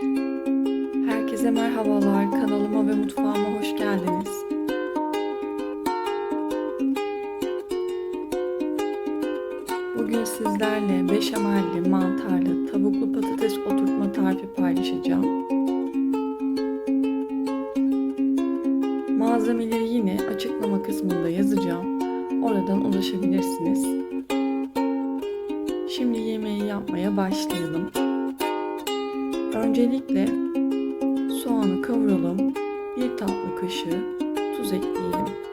Herkese merhabalar. Kanalıma ve mutfağıma hoş geldiniz. Bugün sizlerle beşamelli, mantarlı, tavuklu patates oturtma tarifi paylaşacağım. Malzemeleri yine açıklama kısmında yazacağım. Oradan ulaşabilirsiniz. Şimdi yemeği yapmaya başlayalım. Öncelikle soğanı kavuralım. Bir tatlı kaşığı tuz ekleyelim.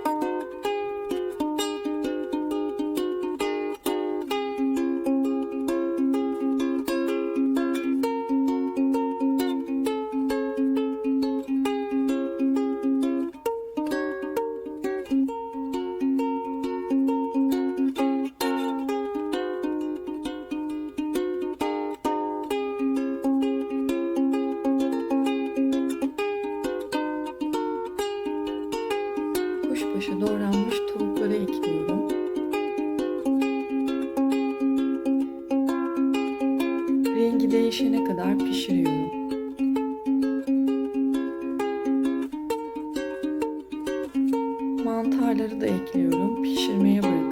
Kuşbaşı doğranmış tavukları ekliyorum. Rengi değişene kadar pişiriyorum. Mantarları da ekliyorum. Pişirmeye bırakıyorum.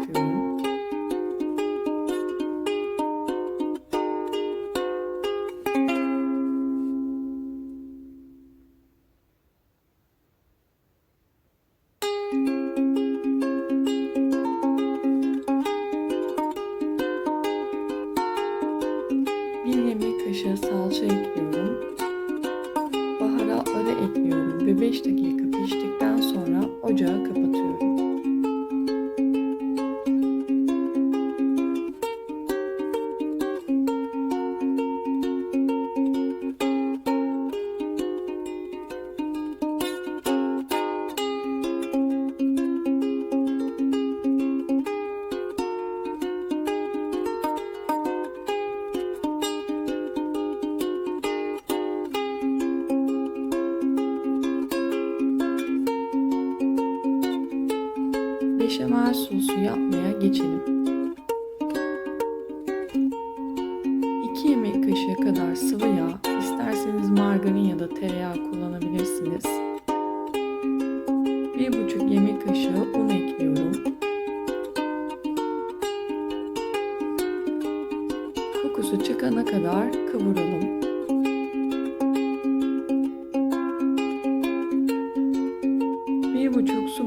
Kaşığı salça ekliyorum. Baharatları ekliyorum ve 5 dakika piştikten sonra ocağı kapatıyorum. Beşamel sosu yapmaya geçelim. 2 yemek kaşığı kadar sıvı yağ, isterseniz margarin ya da tereyağı kullanabilirsiniz. 1,5 yemek kaşığı un ekliyorum. Kokusu çıkana kadar kavuralım.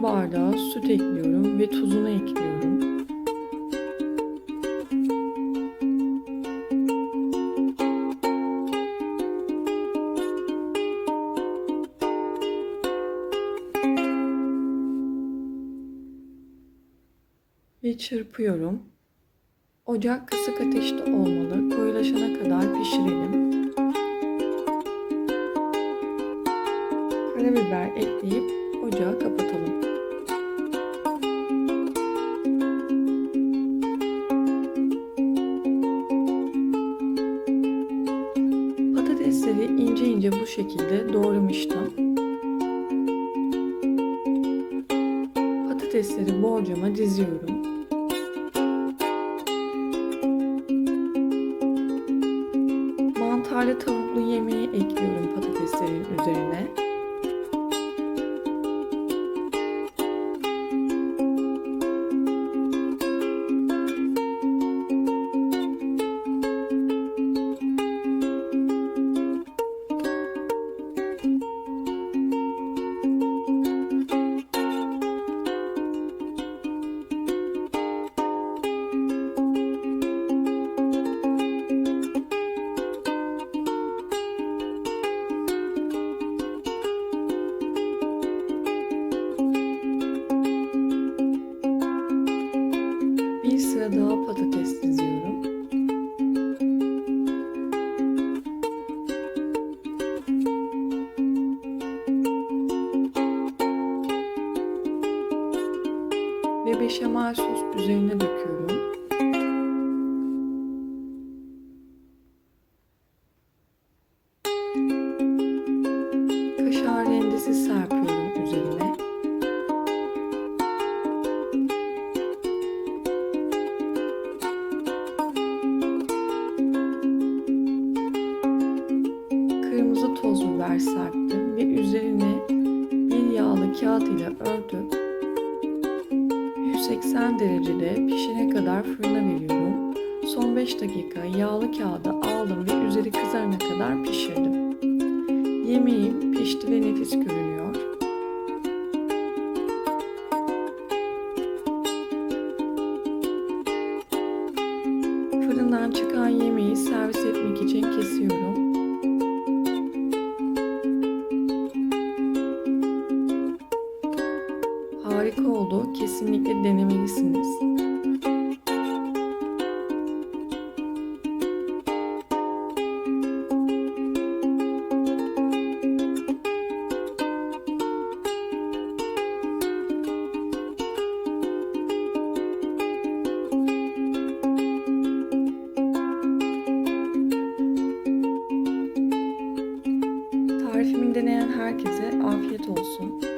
Bardağı süt ekliyorum ve tuzunu ekliyorum. Ve çırpıyorum. Ocak kısık ateşte olmalı. Koyulaşana kadar pişirelim. Karabiber ekleyip ocağı kapatalım. Patatesleri ince ince bu şekilde doğramıştım. Patatesleri borcama diziyorum. Mantarlı tavuklu yemeği ekliyorum patateslerin üzerine. Daha patates diziyorum. Ve beşamel sos üzerine döküyorum. Kaşar rendesi serpiyorum biber serptim ve üzerine bir yağlı kağıt ile örtüp 180 derecede pişene kadar fırına veriyorum. Son 5 dakika yağlı kağıdı aldım ve üzeri kızarana kadar pişirdim. Yemeğim pişti ve nefis görünüyor. Fırından çıkan yemeği servis etmek için kesiyorum. Harika oldu. Kesinlikle denemelisiniz. Tarifimi deneyen herkese afiyet olsun.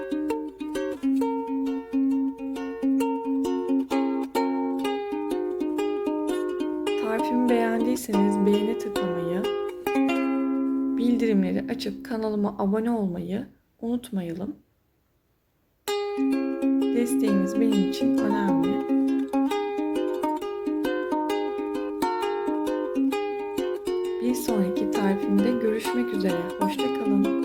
Tarifimi beğendiyseniz beğeni tıklamayı, bildirimleri açıp kanalıma abone olmayı unutmayalım. Desteğiniz benim için önemli. Bir sonraki tarifimde görüşmek üzere. Hoşçakalın.